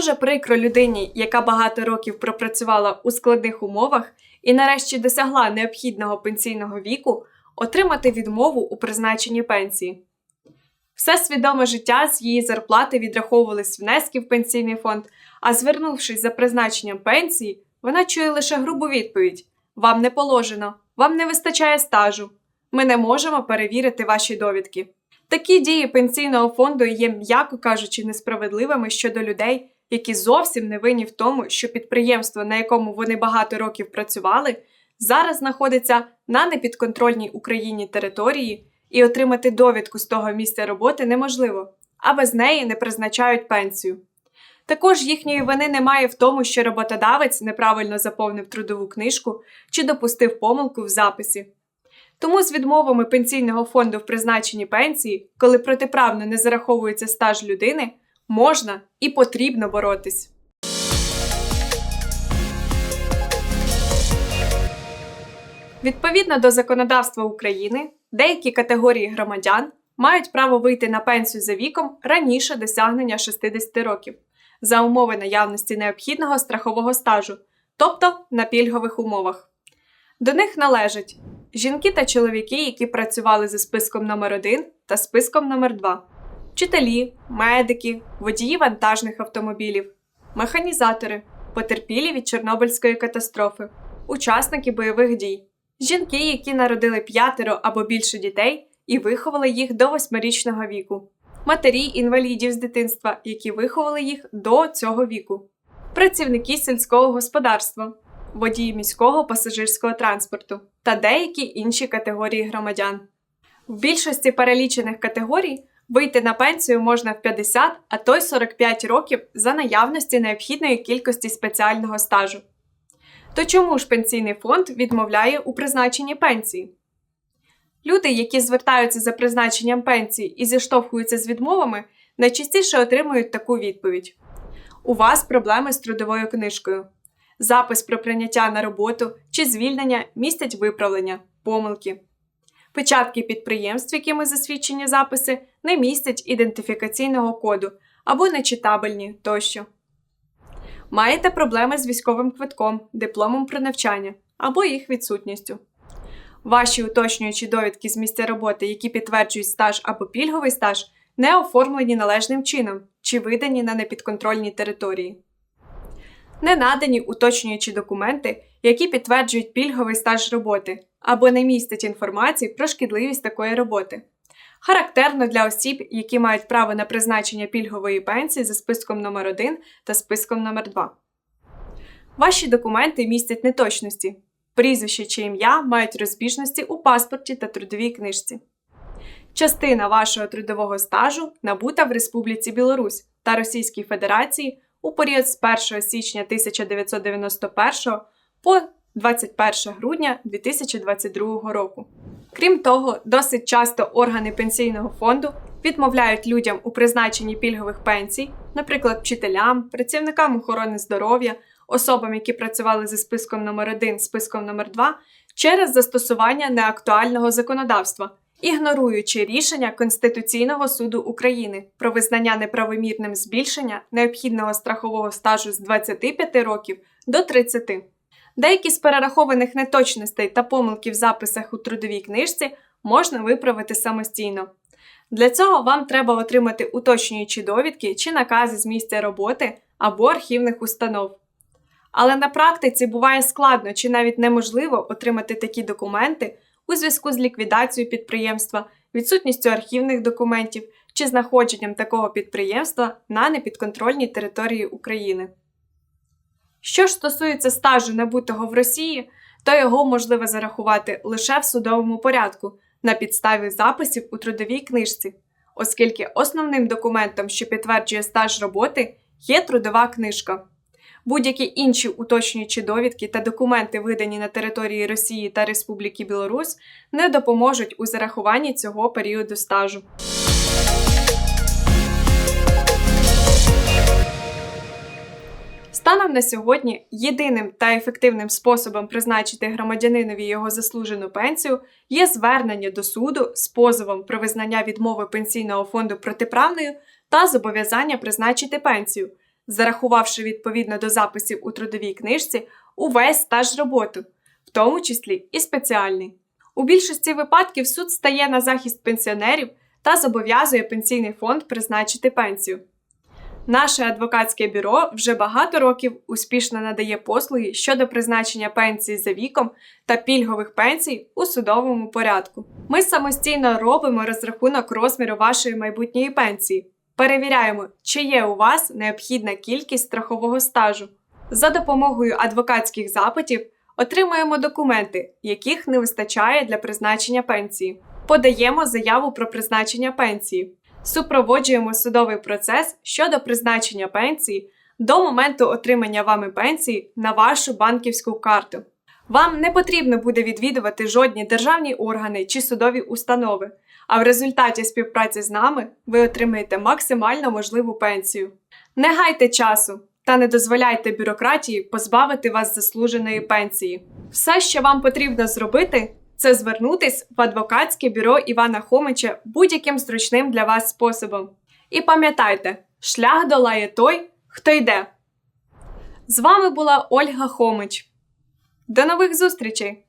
Дуже прикро людині, яка багато років пропрацювала у складних умовах і нарешті досягла необхідного пенсійного віку, отримати відмову у призначенні пенсії. Все свідоме життя з її зарплати відраховувались внески в пенсійний фонд, а звернувшись за призначенням пенсії, вона чує лише грубу відповідь: Вам не положено, вам не вистачає стажу. Ми не можемо перевірити ваші довідки. Такі дії пенсійного фонду є, м'яко кажучи, несправедливими щодо людей, які зовсім не винні в тому, що підприємство, на якому вони багато років працювали, зараз знаходиться на непідконтрольній Україні території, і отримати довідку з того місця роботи неможливо, а без неї не призначають пенсію. Також їхньої вини немає в тому, що роботодавець неправильно заповнив трудову книжку чи допустив помилку в записі. Тому з відмовами пенсійного фонду в призначенні пенсії, коли протиправно не зараховується стаж людини, можна і потрібно боротись. Відповідно до законодавства України, деякі категорії громадян мають право вийти на пенсію за віком раніше досягнення 60 років за умови наявності необхідного страхового стажу, тобто на пільгових умовах. До них належать жінки та чоловіки, які працювали за списком номер 1 та списком номер 2 вчителі, медики, водії вантажних автомобілів, механізатори, потерпілі від Чорнобильської катастрофи, учасники бойових дій, жінки, які народили п'ятеро або більше дітей і виховали їх до восьмирічного віку, матері інвалідів з дитинства, які виховали їх до цього віку, працівники сільського господарства, водії міського пасажирського транспорту та деякі інші категорії громадян. В більшості перелічених категорій вийти на пенсію можна в 50, а то й 45 років за наявності необхідної кількості спеціального стажу. То чому ж пенсійний фонд відмовляє у призначенні пенсії? Люди, які звертаються за призначенням пенсії і зіштовхуються з відмовами, найчастіше отримують таку відповідь: У вас проблеми з трудовою книжкою. Запис про прийняття на роботу чи звільнення містять виправлення, помилки. Печатки підприємств, якими засвідчені записи, не містять ідентифікаційного коду або нечитабельні тощо. Маєте проблеми з військовим квитком, дипломом про навчання або їх відсутністю. Ваші уточнюючі довідки з місця роботи, які підтверджують стаж або пільговий стаж, не оформлені належним чином чи видані на непідконтрольній території. Не надані уточнюючі документи, які підтверджують пільговий стаж роботи, або не містять інформації про шкідливість такої роботи. Характерно для осіб, які мають право на призначення пільгової пенсії за списком номер 1 та списком номер 2 Ваші документи містять неточності. Прізвище чи ім'я мають розбіжності у паспорті та трудовій книжці. Частина вашого трудового стажу набута в Республіці Білорусь та Російській Федерації у період з 1 січня 1991 по 21 грудня 2022 року. Крім того, досить часто органи пенсійного фонду відмовляють людям у призначенні пільгових пенсій, наприклад, вчителям, працівникам охорони здоров'я, особам, які працювали за списком номер 1 списком номер 2 через застосування неактуального законодавства, ігноруючи рішення Конституційного суду України про визнання неправомірним збільшення необхідного страхового стажу з 25 років до 30. Деякі з перерахованих неточностей та помилки в записах у трудовій книжці можна виправити самостійно. Для цього вам треба отримати уточнюючі довідки чи накази з місця роботи або архівних установ. Але на практиці буває складно чи навіть неможливо отримати такі документи у зв'язку з ліквідацією підприємства, відсутністю архівних документів чи знаходженням такого підприємства на непідконтрольній території України. Що ж стосується стажу набутого в Росії, то його можливо зарахувати лише в судовому порядку на підставі записів у трудовій книжці, оскільки основним документом, що підтверджує стаж роботи, є трудова книжка. Будь-які інші уточнюючі довідки та документи, видані на території Росії та Республіки Білорусь, не допоможуть у зарахуванні цього періоду стажу. Станом на сьогодні єдиним та ефективним способом призначити громадянинові його заслужену пенсію є звернення до суду з позовом про визнання відмови пенсійного фонду протиправною та зобов'язання призначити пенсію зарахувавши відповідно до записів у трудовій книжці увесь стаж роботи, в тому числі і спеціальний. У більшості випадків суд стає на захист пенсіонерів та зобов'язує пенсійний фонд призначити пенсію. Наше адвокатське бюро вже багато років успішно надає послуги щодо призначення пенсії за віком та пільгових пенсій у судовому порядку. Ми самостійно робимо розрахунок розміру вашої майбутньої пенсії, перевіряємо, чи є у вас необхідна кількість страхового стажу. За допомогою адвокатських запитів отримуємо документи, яких не вистачає для призначення пенсії. Подаємо заяву про призначення пенсії. Супроводжуємо судовий процес щодо призначення пенсії до моменту отримання вами пенсії на вашу банківську карту. Вам не потрібно буде відвідувати жодні державні органи чи судові установи, а в результаті співпраці з нами ви отримаєте максимально можливу пенсію. Не гайте часу та не дозволяйте бюрократії позбавити вас заслуженої пенсії. Все, що вам потрібно зробити, це звернутись в адвокатське бюро Івана Хомича будь-яким зручним для вас способом. І пам'ятайте, шлях долає той, хто йде. З вами була Ольга Хомич. До нових зустрічей!